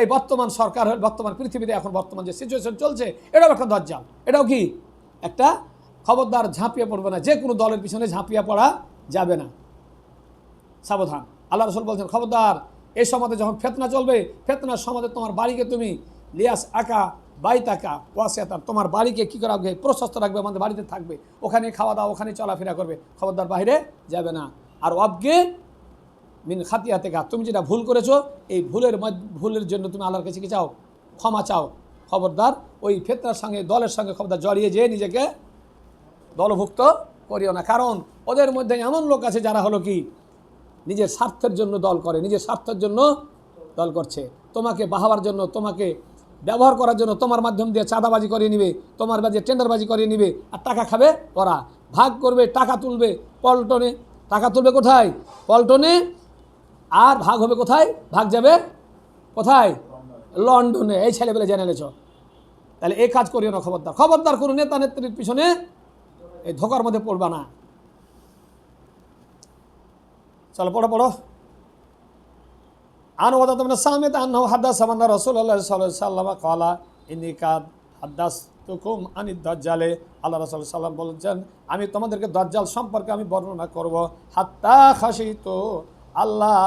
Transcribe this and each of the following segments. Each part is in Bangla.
এই বর্তমান সরকার, বর্তমান পৃথিবীতে এখন বর্তমান যে সিচুয়েশন চলছে, এটাও একটা দজ্জাল। এটাও কি? একটা খবরদার ঝাঁপিয়ে পড়বে না, যে কোনো দলের পিছনে ঝাঁপিয়ে পড়া যাবে না। সাবধান। আল্লাহ রসুল বলছেন, খবরদার, এই সমাজে যখন ফেতনা চলবে, ফেতনার সমাজে তোমার বাড়িকে তুমি লিয়াস আঁকা, বাইত আঁকা ওয়াসিয়াতার তোমার বাড়িকে কী করা হবে? প্রশস্ত রাখবে, আমাদের বাড়িতে থাকবে। ওখানে খাওয়া দাওয়া ওখানে চলাফেরা করবে। খবরদার বাইরে যাবে না। আর অবগে মিন খাতিয়া থেকে তুমি যেটা ভুল করেছ, এই ভুলের ভুলের জন্য তুমি আল্লাহর কাছে কি চাও? ক্ষমা চাও। খবরদার, ওই ফেতনার সঙ্গে, দলের সঙ্গে খবরদার জড়িয়ে যেয়ে নিজেকে দলভুক্ত করিও না। কারণ ওদের মধ্যে এমন লোক আছে যারা হলো কি, নিজের স্বার্থের জন্য দল করে, নিজের স্বার্থের জন্য দল করছে। তোমাকে বাহাবার জন্য, তোমাকে ব্যবহার করার জন্য তোমার মাধ্যম দিয়ে চাঁদাবাজি করিয়ে নিবে, তোমার বাজে টেন্ডারবাজি করিয়ে নিবে আর টাকা খাবে ওরা। ভাগ করবে, টাকা তুলবে, পল্টনে। টাকা তুলবে কোথায়? পল্টনে আর ভাগ হবে কোথায়? ভাগ যাবে কোথায়? লন্ডনে। এই ছেলেবেলে জেনে নেছ তাহলে এই কাজ করিও না, খবরদার। খবরদার কোনো নেতা নেত্রীর পিছনে এই ধোকার মধ্যে পড়বা না। চলো, পড়ো পড়ো। আন ওয়াদা তোমরা সামিত আন্নাহু হাদাস সামান্না ওয়াসাল্লাম ক্বালা, ইন্নী কাদ হাদাস তুকুম আনি দাজ্জালে। আল্লাহ রাসূল সাল্লাম বলেছেন, আমি তোমাদেরকে দাজ্জাল সম্পর্কে আমি বর্ণনা করব, হাত্তা খাশিতু। আল্লাহ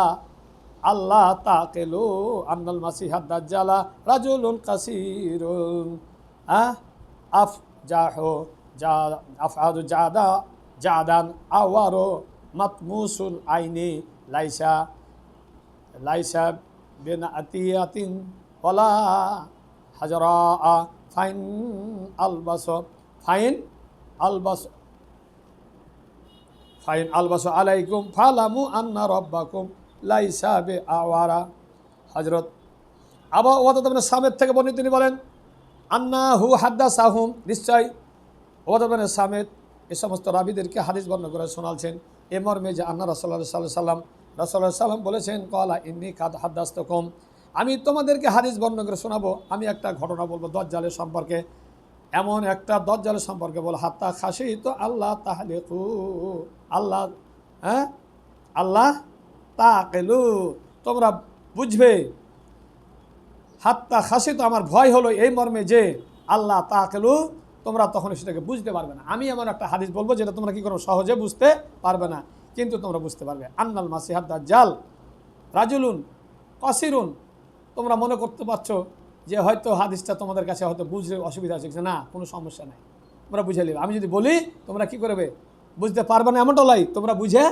আল্লাহ তাকেলু আন্নাল মাসিহাদ দাজ্জালা রাজুলুন কাসিরুন। আহ, আফ জাহো, জা, আফআদু জাদা, জাদান আওয়ারো মাতমুসুল আইনি লাইসা লাইসা বিন আতিয়াতিন ওলা হাজরা ফাইন আলবাস ফাইন আলবাস। ফাইন আলবাস আলাইকুম ফালামু আন্না রব্বাকুম লাইসা বে আওয়ারা হজরত আবার ওয়াদাতবেন সামেদ থেকে বর্ণিত তিনি বলেন আন্না হু হাদ্দা সাহুম নিশ্চয় ওয়াদাবেন সামেদ এ সমস্ত রাবিদেরকে হাদিস বর্ণ করে শোনালছেন। এ মর্মে যে আন্না রসল্লা সাল্লাহ সাল্লাম রসল্লাহ সাল্লাম বলেছেন, কলা ইন্নি কাদ হাদ্দাস্ত কম আমি তোমাদেরকে হাদিস বর্ণ করে শোনাবো। আমি একটা ঘটনা বলব দজ্জালের সম্পর্কে। এমন একটা দজ্জালের সম্পর্কে বল, হাত্তা খাসি তো আল্লাহ তাহলে আল্লাহ হ্যাঁ? আল্লাহ তাকেলু। তোমরা বুঝবে, হাত্তা খাসি তো আমার ভয় হলো এই মর্মে যে আল্লাহ তাকেলু। তোমরা তখন সেটাকে বুঝতে পারবে না। আমি এমন একটা হাদিস বলব যেটা তোমরা কি করো, সহজে বুঝতে পারবে না। কিন্তু তোমরা বুঝতে পারবে, আন্নাল মাসিহাদ দাজ্জাল রাজুলুন কসিরুন। তোমরা মনে করতে পারছ যে হয়তো হাদিসটা তোমাদের কাছে হয়তো বুঝলে অসুবিধা হচ্ছে। না, কোনো সমস্যা নাই। তোমরা বুঝে নেবে। আমি যদি বলি, তোমরা কি করবে? বুঝতে পারবে না এমনটা লাই, তোমরা বুঝে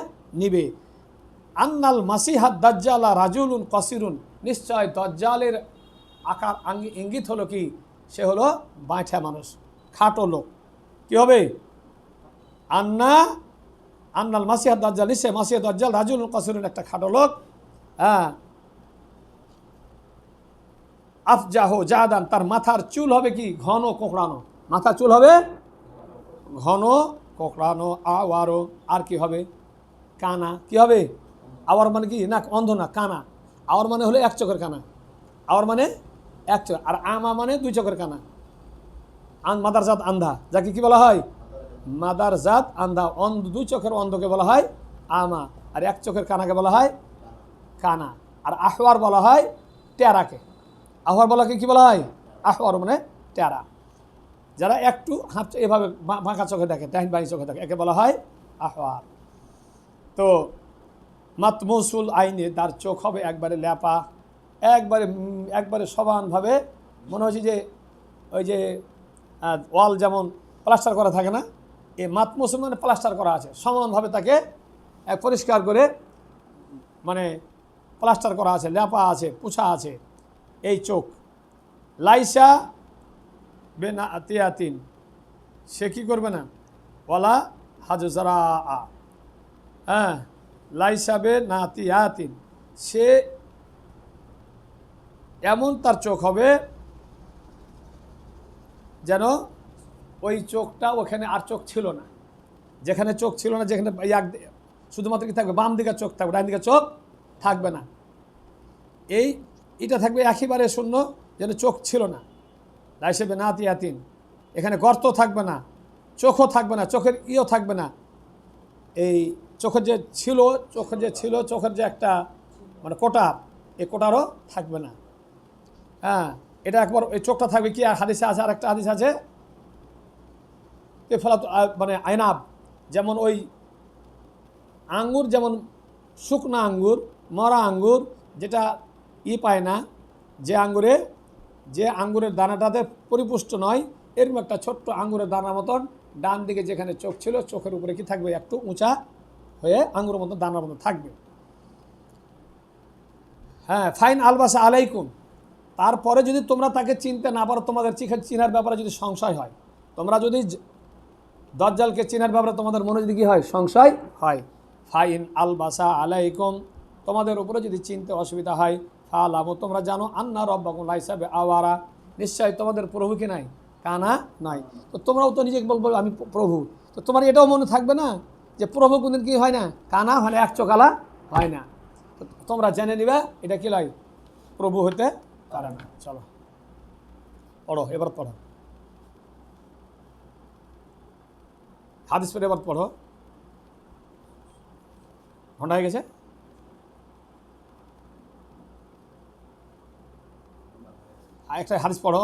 নিবে। আন্নাল মাসিহাদ দাজ্জালা রাজুলুন কসিরুন। নিশ্চয় দজ্জালের আকার ইঙ্গিত হলো কি? সে হলো বাঁঠা মানুষ, খাটো লোক। কী হবে? আন্না, আন্নাল মাসিহাদ দাজ্জাল, নিশ্চয় মাসিহাদ দাজ্জাল রাজুলুন কসিরুন একটা খাটো লোক। হ্যাঁ আফজাহ জাহাদান তার মাথার চুল হবে কি? ঘন কোঁকড়ানো। মাথার চুল হবে ঘন কোঁকড়ানো আওয়ারো আর কি হবে? কানা। কি হবে? আওয়ার মানে কি? না, অন্ধ না, কানা। আওয়ার মানে হলো এক চোখের কানা। আওয়ার মানে এক চোখ আর আমা মানে দুই চোখের কানা। আন মাদার জাত আন্ধা। যাকে কি বলা হয়? মাদার জাত আন্ধা। অন্ধ দুই চোখের অন্ধকে বলা হয় আমা। আর এক চোখের কানাকে বলা হয় কানা। আর আহওয়ার বলা হয় টেরাকে। আহওয়ার বলাকে কি বলা হয়? আহওয়ার মানে টেরা। যারা একটু হাত এভাবে বাঁকা চোখে দেখে, ডাইন বাঁই চোখে দেখে, একে বলা হয় আহওয়ার তো মাতমুসুল আইনে তার চোখ হবে একবারে ল্যাপা, একবারে একবারে সমানভাবে। মনে হচ্ছে যে ওই যে ওয়াল যেমন প্লাস্টার করা থাকে না এই মাতমুসুল মানে প্লাস্টার করা আছে। সমানভাবে তাকে পরিষ্কার করে মানে প্লাস্টার করা আছে, ল্যাপা আছে, পুছা আছে। এই চোখ। লাইসা বেনা আতিয়াতিন, সে কী করবে না? ওলা হাজরা আ। হ্যাঁ লাইসাবে নাতিয়াতিন সে এমন তার চোখ হবে যেন ওই চোখটা ওখানে আর চোখ ছিল না। যেখানে চোখ ছিল না, যেখানে শুধুমাত্র কি থাকবে? বাম দিকে চোখ থাকবে, ডান দিকে চোখ থাকবে না। এই এটা থাকবে একেবারে শূন্য, যেন চোখ ছিল না। লাইসেবে নাতিয়াতিন এখানে গর্ত থাকবে না, চোখও থাকবে না, চোখের ইও থাকবে না। এই চোখের যে ছিল, চোখের যে ছিল, চোখের যে একটা মানে কোটা, এই কোটারও থাকবে না। হ্যাঁ এটা একবার ওই চোখটা থাকবে কি? আর হাদিসে আছে আর একটা হাদিস আছে। ফলাত মানে আয়নাব যেমন ওই আঙ্গুর, যেমন শুকনা আঙ্গুর, মরা আঙ্গুর, যেটা ই পায় না। যে আঙ্গুরে, যে আঙ্গুরের দানাটাতে পরিপুষ্ট নয়, এরকম একটা ছোট্ট আঙ্গুরের দানা মতন ডান দিকে যেখানে চোখ ছিল, চোখের উপরে কি থাকবে? একটু উঁচা হয়ে আঙ্গুরের মতো দানার মতো থাকবে। হ্যাঁ ফাইন আলবাসা আলাইকুম। তারপরে যদি তোমরা তাকে চিনতে না পারো, তোমাদের চিনার ব্যাপারে যদি সংশয় হয়, তোমরা যদি দজ্জালকে চিনার ব্যাপারে তোমাদের মনে যদি কি হয়, সংশয় হয়। ফাইন আলবাসা আলাইকুম। তোমাদের উপরে যদি চিনতে অসুবিধা হয় ফালামো তোমরা জানো, আন্না রব্বাকুম লাইসাবে আওয়ারা নিশ্চয় তোমাদের প্রভু কি নাই? কানা নাই। তো তোমরাও তো নিজেকে বলব আমি প্রভু। তো তোমার এটাও মনে থাকবে না যে প্রভু কোনদিন কি হয় না? কানা মানে এক চোখালা হয় না। তোমরা জেনে নিবে এটা কি লাই? প্রভু হতে পারে না। চলো, পড়ো, এবার পড়ো। হাদিস পরে এবার পড়ো। ঘণ্টা হয়ে গেছে? আর একটা হাদিস পড়ো।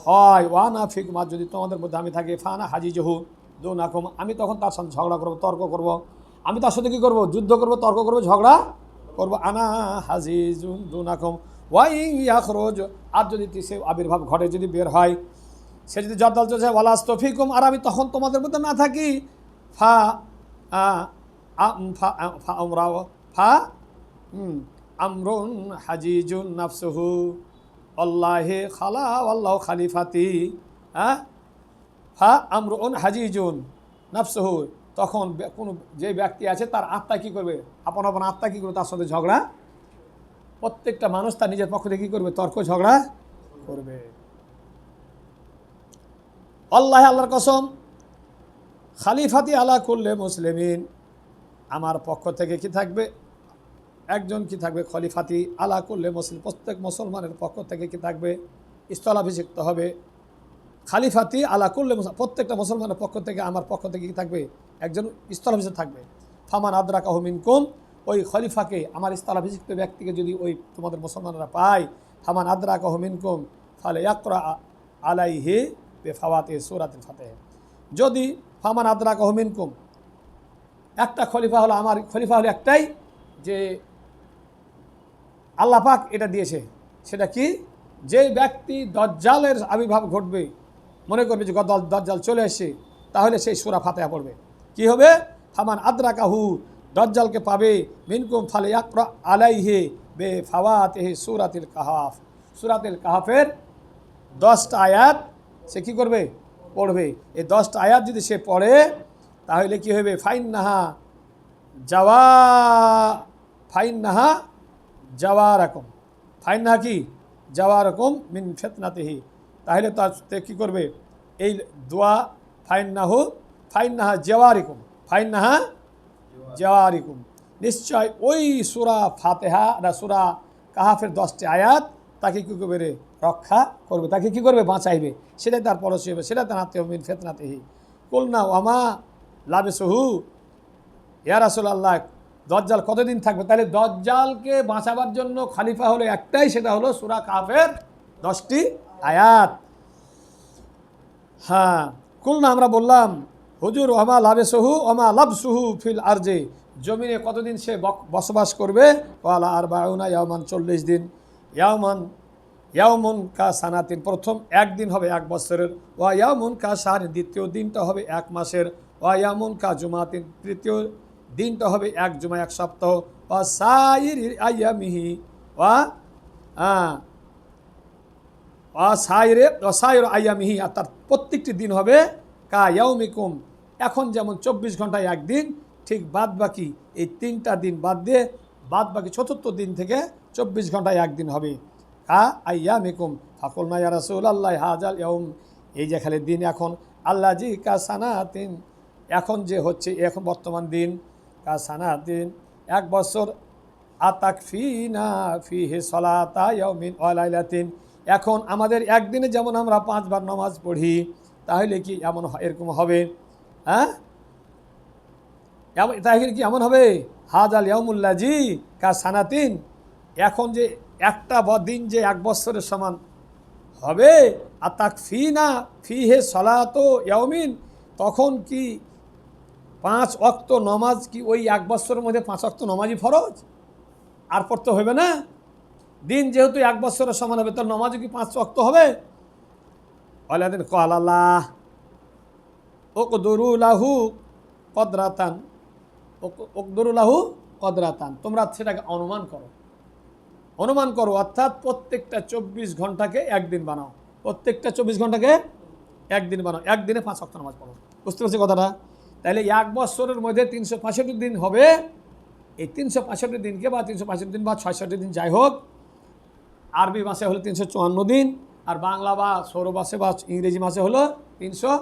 হয়, ওয়ানা ফিকুম যদি তোমাদের মধ্যে আমি থাকি, ফানা হাজি জহু দু নাকুম আমি তখন তার সাথে ঝগড়া করব, তর্ক করব। আমি তার সাথে কী করব? যুদ্ধ করব, তর্ক করব, ঝগড়া করব। আনা হাজি দু নাকুম ওয়াই ইয়াখরোজ, আর যদি সে আবির্ভাব ঘটে, যদি বের হয়, সে যদি জদ্দাল চলছে ওয়ালাস তফিকুম, আর আমি তখন তোমাদের মধ্যে না থাকি, ফা ফা আমরাও ফা আমরুন হাজিজুন নাফসুহু। আল্লাহে খালা আল্লাহ খালিফাতি হ্যাঁ? ফা আমরুন হাজিজুন, নাফসুহু। তখন কোনো যে ব্যক্তি আছে তার আত্মা কী করবে? আপন আপন আত্মা কী করবে? তার সাথে ঝগড়া? প্রত্যেকটা মানুষ তার নিজের পক্ষ থেকে কী করবে? তর্ক, ঝগড়া করবে। আল্লাহ আল্লাহর কসম, খালিফাতি আলা করলে মুসলিমিন। আমার পক্ষ থেকে কি থাকবে? একজন কি থাকবে খলিফাতি আলা করলে মুসলিম প্রত্যেক মুসলমানের পক্ষ থেকে কি থাকবে? স্থলাভিষিক্ত হবে। খালিফাতি আলা করলে প্রত্যেকটা মুসলমানের পক্ষ থেকে আমার পক্ষ থেকে কি থাকবে? একজন স্থলাভিষিক্ত থাকবে। ফামান আদরা কাহমিন কুম ওই খলিফাকে, আমার স্থলাভিষিক্ত ব্যক্তিকে যদি ওই তোমাদের মুসলমানরা পায়, ফামান আদরা কাহমিন কুম ফালে ইয়াকরা আলাইহি বে ফাওয়াতে সুরাতিল ফাতে যদি ফামান আদরা কাহমিন কুম একটা খলিফা হলো আমার, খলিফা হলো একটাই যে আল্লাহ পাক এটা দিয়েছে। সেটা কি? যে ব্যক্তি দজ্জালের আবির্ভাব ঘটবে, মনে করবে যে গদল দজ্জাল চলে এসে তাহলে সেই সুরা ফাতেহা পড়বে। কি হবে? ফামান আদ্রা কাহু দজ্জালকে পাবে, মিনকুম ফালে ইয়াকরা আলাইহে বে ফাওয়াতেহে সুরাতিল কাহাফ। সুরাতিল কাহাফের দশটা আয়াত সে কী করবে? পড়বে। এই দশটা আয়াত যদি সে পড়ে, তাহলে কি হবে? ফাইন নাহা যাওয়া ফাইন নাহা যাওয়া রকম ফাইন কি? যাওয়া রকম মিন ফেতনাতেহি। তাহলে তার কী করবে? এই দোয়া ফাইন নাহু ফাইন নাহা জেওয়ারিকুম। ফাইন নাহা জেওয়ারিকুম। নিশ্চয় ওই সুরা ফাতেহা না সুরা কাহাফের দশটি আয়াত তাকে কী করবে রক্ষা করবে। তাকে কী করবে? বাঁচাইবে। সেটাই তার পরশি হবে সেটাই তার আত্মীয় মিন ফেতনাতেহি। কুলনা ওয়ামা লাভে সহু ইয়ারাসুল আল্লাহ দজ্জাল কতদিন থাকবে? তাহলে দজ্জালকে বাঁচাবার জন্য খালিফা হলো একটাই, সেটা হলো সুরা কাফের দশটি আয়াত। হ্যাঁ কুলনা আমরা বললাম, হুজুর সহু ওমা লাভ সুহু ফিল আরজে। জমিনে কতদিন সে বসবাস করবে? ওয়ালা আর বাউনা ইয়ামান চল্লিশ দিন। ইয়ামান ইয়ামুন কা সানাতিন। প্রথম একদিন হবে এক বছরের। ওয়া ইয়ামুন কা সার দ্বিতীয় দিনটা হবে এক মাসের। ওয়া ইয়ামুন কা জুমাতিন। তৃতীয় দিনটা হবে এক জুমা এক সপ্তাহ। ওয়া সাইর আয়ামিহি ওয়া অসাইরে, অসাইর আয়ামিহি। আর তার প্রত্যেকটি দিন হবে কা ইয়াউমিকুম। এখন যেমন চব্বিশ ঘন্টায় একদিন, ঠিক বাদ বাকি এই তিনটা দিন বাদ দিয়ে বাদ বাকি চতুর্থ দিন থেকে চব্বিশ ঘন্টায় একদিন হবে। কা আয়ামিকুম। ফাকুল না রাসুল আল্লাহ হাজাল ইয়ম এই যে খালি দিন এখন। আল্লাহ জি কা সানাতিন। এখন যে হচ্ছে, এখন বর্তমান দিন। কা এক বছর আতাক ফি না ফি হে সলাতা ইয়মিন ওয়ালাইলাতিন এখন আমাদের একদিনে যেমন আমরা পাঁচবার নমাজ পড়ি, তাহলে কি এমন এরকম হবে? হ্যাঁ? তাহলে কি এমন হবে? হাজ আল ইয়ামুল্লা জি কা সানাতিন এখন যে একটা দিন যে এক বছরের সমান হবে আর তাক ফি না ফি হে সলাত ইয়ামিন তখন কি পাঁচ অক্ত নমাজ কি ওই এক বছরের মধ্যে পাঁচ অক্ত নমাজই ফরজ? আর পড়তে হবে না। দিন যেহেতু এক বছরের সমান হবে তার নমাজও কি পাঁচ অক্ত হবে? আলাদিন কলাল্লাহ ওকদরুলাহু কদরাতান ওকদরুলাহু কদরাতান। তোমরা সেটাকে অনুমান করো। অনুমান করো, অর্থাৎ প্রত্যেকটা চব্বিশ ঘন্টাকে একদিন বানাও। প্রত্যেকটা চব্বিশ ঘন্টাকে একদিন বানাও। একদিনে পাঁচ অক্ট নামাজ পড়ো। বুঝতে পারছি কথাটা? তাহলে এক বছরের মধ্যে তিনশো পঁয়ষট্টি দিন হবে। এই তিনশো পঁয়ষট্টি দিনকে বা তিনশো পঁয়ষট্টি দিন বা ছয়ষট্টি দিন যাই হোক, আরবি মাসে হলো তিনশো চুয়ান্ন দিন আর বাংলা বা সৌর মাসে বা ইংরেজি মাসে হলো তিনশো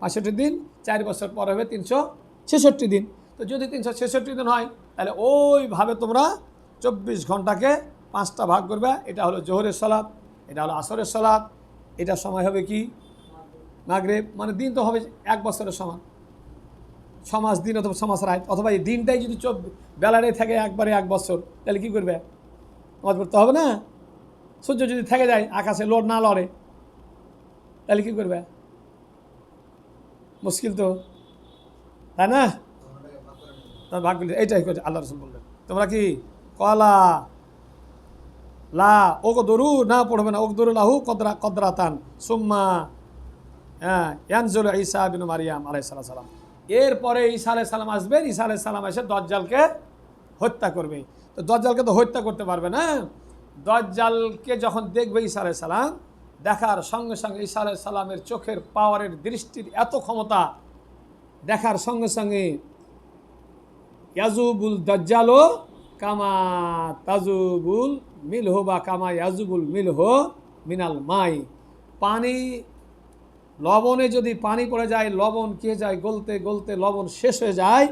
পঁয়ষট্টি দিন। চার বছর পরে হবে তিনশো ছেষট্টি দিন। তো যদি তিনশো ছেষট্টি দিন হয়, তাহলে ওইভাবে তোমরা চব্বিশ ঘন্টাকে পাঁচটা ভাগ করবে। এটা হলো জোহরের সলাপ এটা হলো আসরের সলাপ এটা সময় হবে কি? মাগরেব মানে দিন তো হবে এক বছরের সমান। ছমাস দিন অথবা ছমাস রাত অথবা এই দিনটাই যদি চব বেলারে থাকে একবারে এক বছর, তাহলে কী করবে? নামাজ পড়তে হবে না? সূর্য যদি থেকে যায়, আকাশে লোড না লড়ে, তাহলে কী করবে? মুশকিল তো। তাই না? তার ভাগগুলি এইটাই করে আল্লাহ রসুল বললেন। তোমরা কি কলা, লা ওকে দরু না পড়বে না? ওক দরু লাহু কদরা, কদরাতান। সুম্মা হ্যাঁ ইয়ানজুল ঈসা বিন মারিয়াম আলাইসাল্লাম সালাম। এরপরে ঈসা আলাই সালাম আসবেন, ঈসা আলাই সালাম এসে দজ্জালকে হত্যা করবে। তো দজ্জালকে তো হত্যা করতে পারবে না। দজ্জালকে যখন দেখবে ঈসা আলাই সালাম, দেখার সঙ্গে সঙ্গে ঈসা আলাই সালামের চোখের পাওয়ারের দৃষ্টির এত ক্ষমতা, দেখার সঙ্গে সঙ্গে ইয়াজুবুল দজ্জালো কামা তাজুবুল মিলহ বা কামা ইয়াজুবুল মিলহ মিনাল মাই। পানি লবণে যদি পানি পড়ে যায়, লবণ কে যায়? গলতে গলতে লবণ শেষ হয়ে যায়।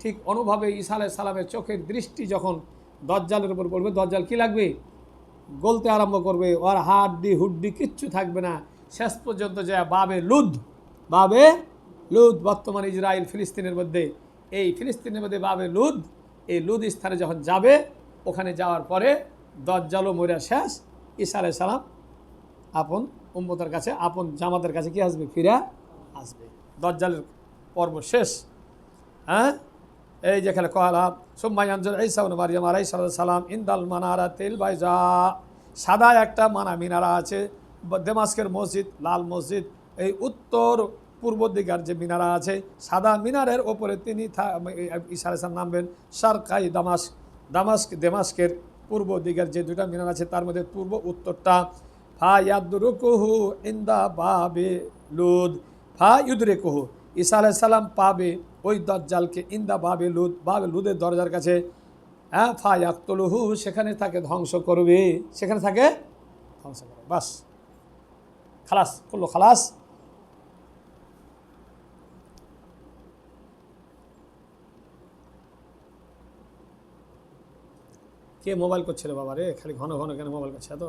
ঠিক অনুভাবে আলাইহিস সালামের চোখের দৃষ্টি যখন দজ্জালের উপর পড়বে, দজ্জাল কি লাগবে? গলতে আরম্ভ করবে। ওর হাড্ডি হুড্ডি কিচ্ছু থাকবে না। শেষ পর্যন্ত যায় বাবে লুদ বাবে লুদ। বর্তমান ইসরায়েল ফিলিস্তিনের মধ্যে, এই ফিলিস্তিনের মধ্যে বাবে লুদ, এই লুদ স্থানে যখন যাবে, ওখানে যাওয়ার পরে দজ্জালও মরিয়া শেষ। আলাইহিস সালাম আপন উম্মতের কাছে, আপন জামাতের কাছে কি আসবে? ফিরা আসবে। দজ্জালের পর্ব শেষ। হ্যাঁ? এই যেখানে কহালা সোম্মাইয়াঞ্জল ঈসাউন মারিয়াম আলাই সালাম ইন্দাল মানারা তেল বাইজা। সাদা একটা মানা মিনারা আছে, দেমাস্কের মসজিদ, লাল মসজিদ। এই উত্তর পূর্ব দিকার যে মিনারা আছে, সাদা মিনারের ওপরে তিনি থা- ঈসা আলাইহিস সালাম নামবেন সারকাই দামাস্ক। দামাস্ক, দেমাস্কের পূর্ব দিকের যে দুটা মিনার আছে, তার মধ্যে পূর্ব উত্তরটা ফা ইয়াদরুকুহু ইন্দা বাবে লুদ ফা ইউদরেকুহু ঈসা আলাইহিস সালাম পাবে ওই দজ্জালকে ইন্দা বাবে লুদ, বাবে লুদের দরজার কাছে। হ্যাঁ ফা ইয়াকতলুহু সেখানে তাকে ধ্বংস করবে। সেখানে থাকে ধ্বংস করবে। বাস। খালাস, করল খালাস। কে মোবাইল করছে রে বাবা রে? খালি ঘন ঘন কেন মোবাইল করছে এত?